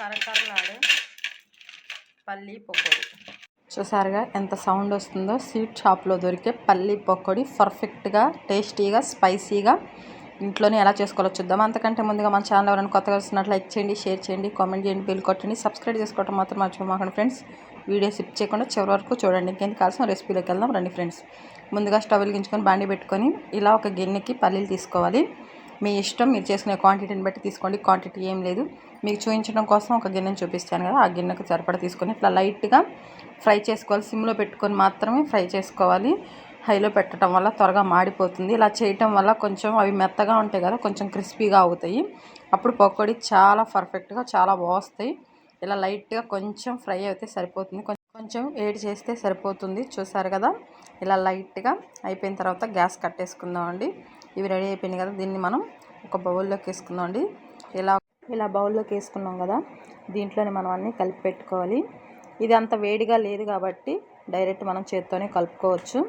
కరకరలాడే పల్లి పకోడీ. చూసారుగా ఎంత సౌండ్ వస్తుందో? స్వీట్ షాప్లో దొరికే పల్లి పకోడీ పర్ఫెక్ట్గా టేస్టీగా స్పైసీగా ఇంట్లోనే ఎలా చేసుకోవాలో చూద్దాం. అంతకంటే ముందుగా మన ఛానల్ ఎవరైనా కొత్తగా వస్తున్నట్లు లైక్ చేయండి షేర్ చేయండి కామెంట్ చేయండి బిల్ కొట్టండి సబ్స్క్రైబ్ చేసుకోవడం మాత్రం మర్చిపోమాకండి ఫ్రెండ్స్. వీడియో సిప్ చేయకుండా చివరి వరకు చూడండి. ఇంకెందుకు కావాల్సిన రెసిపీలోకి వెళ్దాం రండి ఫ్రెండ్స్. ముందుగా స్టవ్ వెలిగించుకొని బాండి పెట్టుకొని ఇలా ఒక గిన్నెకి పల్లీలు తీసుకోవాలి. మీ ఇష్టం మీరు చేసుకునే క్వాంటిటీని బట్టి తీసుకోండి. క్వాంటిటీ ఏం లేదు. మీకు చూపించడం కోసం ఒక గిన్నెను చూపిస్తాను కదా. ఆ గిన్నెకు సరిపడా తీసుకొని ఇట్లా లైట్గా ఫ్రై చేసుకోవాలి. సిమ్లో పెట్టుకొని మాత్రమే ఫ్రై చేసుకోవాలి. హైలో పెట్టడం వల్ల త్వరగా మాడిపోతుంది. ఇలా చేయటం వల్ల కొంచెం అవి మెత్తగా ఉంటాయి కదా కొంచెం క్రిస్పీగా అవుతాయి. అప్పుడు పకోడీ చాలా పర్ఫెక్ట్గా చాలా బాగుస్తాయి ఇలా లైట్గా కొంచెం ఫ్రై అయితే సరిపోతుంది. కొంచెం వేడి చేస్తే సరిపోతుంది. చూసారు కదా? ఇలా లైట్గా అయిపోయిన తర్వాత గ్యాస్ కట్టేసుకుందామండి. ఇవి రెడీ అయిపోయినాయి కదా? దీన్ని మనం ఒక బౌల్లోకి వేసుకుందామండి. ఇలా ఇలా బౌల్లోకి వేసుకున్నాం కదా? దీంట్లోనే మనం అన్నీ కలిపి పెట్టుకోవాలి. ఇది అంత వేడిగా లేదు కాబట్టి డైరెక్ట్ మనం చేత్తోనే కలుపుకోవచ్చు.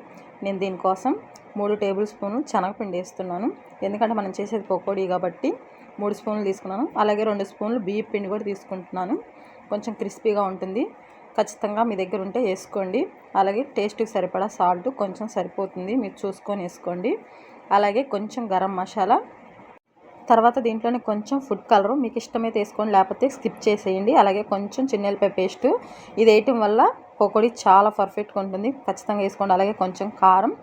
నేను దీనికోసం మూడు టేబుల్ స్పూన్లు శనగపిండి వేస్తున్నాను. ఎందుకంటే మనం చేసేది పకోడీ కాబట్టి మూడు స్పూన్లు తీసుకున్నాను. అలాగే రెండు స్పూన్లు బియ్య పిండి కూడా తీసుకుంటున్నాను. కొంచెం క్రిస్పీగా ఉంటుంది. ఖచ్చితంగా మీ దగ్గర ఉంటే వేసుకోండి. అలాగే టేస్ట్కి సరిపడా సాల్ట్ కొంచెం సరిపోతుంది. మీరు చూసుకొని వేసుకోండి. అలాగే కొంచెం గరం మసాలా. తర్వాత దీంట్లోనే కొంచెం ఫుడ్ కలరు. మీకు ఇష్టమైతే వేసుకోండి. లేకపోతే స్కిప్ చేసేయండి. అలాగే కొంచెం చిన్నెల్లిపాయ పేస్ట్. ఇది వేయటం వల్ల పకోడీ చాలా పర్ఫెక్ట్గా ఉంటుంది. ఖచ్చితంగా వేసుకోండి. అలాగే కొంచెం కారం.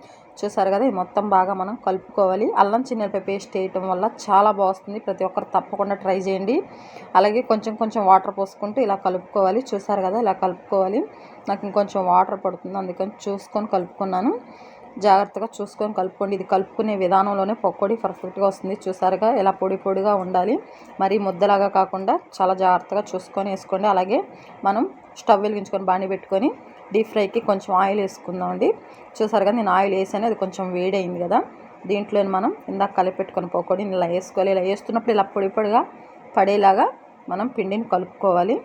చూసారు కదా ఇది మొత్తం బాగా మనం కలుపుకోవాలి. అల్లం చిన్నపై పేస్ట్ వేయటం వల్ల చాలా బాగుంది ప్రతి ఒక్కరు తప్పకుండా ట్రై చేయండి. అలాగే కొంచెం కొంచెం వాటర్ పోసుకుంటూ ఇలా కలుపుకోవాలి. చూసారు కదా ఇలా కలుపుకోవాలి. నాకు ఇంకొంచెం వాటర్ పడుతుంది అందుకని చూసుకొని కలుపుకున్నాను. జాగ్రత్తగా చూసుకొని కలుపుకోండి. ఇది కలుపుకునే విధానంలోనే పకోడీ పర్ఫెక్ట్గా వస్తుంది. చూసారుగా ఇలా పొడి పొడిగా ఉండాలి. మరీ ముద్దలాగా కాకుండా చాలా జాగ్రత్తగా చూసుకొని వేసుకోండి. అలాగే మనం స్టవ్ వెలిగించుకొని బాణీ పెట్టుకొని డీప్ ఫ్రైకి కొంచెం ఆయిల్ వేసుకుందామండి చూసారు కదా నేను ఆయిల్ వేసాను అది కొంచెం వేడైంది కదా. దీంట్లో మనం ఇందాక కలిపెట్టుకొని పోకూడదు ఇలా వేసుకోవాలి. ఇలా వేస్తున్నప్పుడు ఇలా పొడి పొడిగా పడేలాగా మనం పిండిని కలుపుకోవాలి.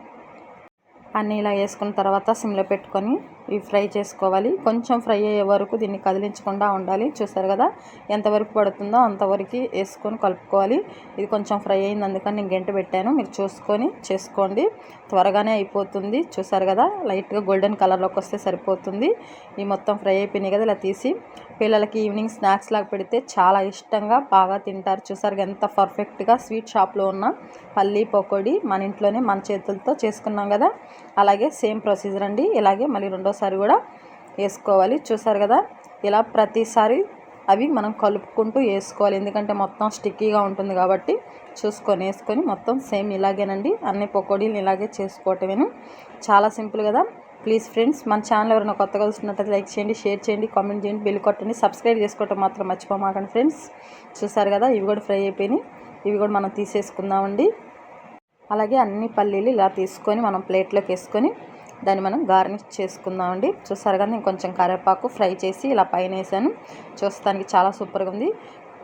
అన్నీ ఇలా వేసుకున్న తర్వాత సిమ్లో పెట్టుకొని ఇవి ఫ్రై చేసుకోవాలి. కొంచెం ఫ్రై అయ్యే వరకు దీన్ని కదిలించకుండా ఉండాలి. చూసారు కదా? ఎంతవరకు పడుతుందో అంతవరకు వేసుకొని కలుపుకోవాలి. ఇది కొంచెం ఫ్రై అయింది అందుకని నేను గంట పెట్టాను. మీరు చూసుకొని చేసుకోండి. త్వరగానే అయిపోతుంది. చూసారు కదా? లైట్గా గోల్డెన్ కలర్లోకి వస్తే సరిపోతుంది. ఈ మొత్తం ఫ్రై అయిపోయినాయి కదా? ఇలా తీసి పిల్లలకి ఈవినింగ్ స్నాక్స్ లాగా పెడితే చాలా ఇష్టంగా బాగా తింటారు. చూసారు ఎంత పర్ఫెక్ట్గా స్వీట్ షాప్లో ఉన్న పల్లీ పకోడీ మన ఇంట్లోనే మన చేతులతో చేసుకున్నాం కదా? అలాగే సేమ్ ప్రొసీజర్ అండి. ఇలాగే మళ్ళీ రెండోసారి కూడా వేసుకోవాలి. చూసారు కదా? ఇలా ప్రతిసారి అవి మనం కలుపుకుంటూ వేసుకోవాలి. ఎందుకంటే మొత్తం స్టిక్కీగా ఉంటుంది కాబట్టి చూసుకొని వేసుకొని మొత్తం సేమ్ ఇలాగేనండి. అన్ని పకోడీలు ఇలాగే చేసుకోవటమేను. చాలా సింపుల్ కదా? ప్లీజ్ ఫ్రెండ్స్ మన ఛానల్ ఎవరైనా కొత్తగా చూసినట్లయితే లైక్ చేయండి షేర్ చేయండి కామెంట్ చేయండి బిల్ కొట్టండి సబ్స్క్రైబ్ చేసుకోవటం మాత్రం మర్చిపోమాకండి ఫ్రెండ్స్. చూసారు కదా? ఇవి కూడా ఫ్రై అయిపోయినాయి. ఇవి కూడా మనం తీసేసుకుందామండి. అలాగే అన్ని పల్లీలు ఇలా తీసుకొని మనం ప్లేట్లోకి వేసుకొని దాన్ని మనం గార్నిష్ చేసుకుందామండి. చూసారు కదా నేను కొంచెం కరివేపాకు ఫ్రై చేసి ఇలా పైన వేసాను చూస్తానికి చాలా సూపర్గా ఉంది.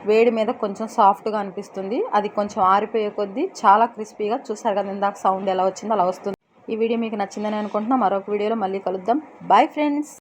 వేడి మీద కొంచెం సాఫ్ట్గా అనిపిస్తుంది. అది కొంచెం ఆరిపోయే కొద్దీ చాలా క్రిస్పీగా చూసారు కదా ఇందాక సౌండ్ ఎలా వచ్చిందో అలా వస్తుంది. ఈ వీడియో మీకు నచ్చిందని అనుకుంటున్నా. మరొక వీడియోలో మళ్ళీ కలుద్దాం. Bye friends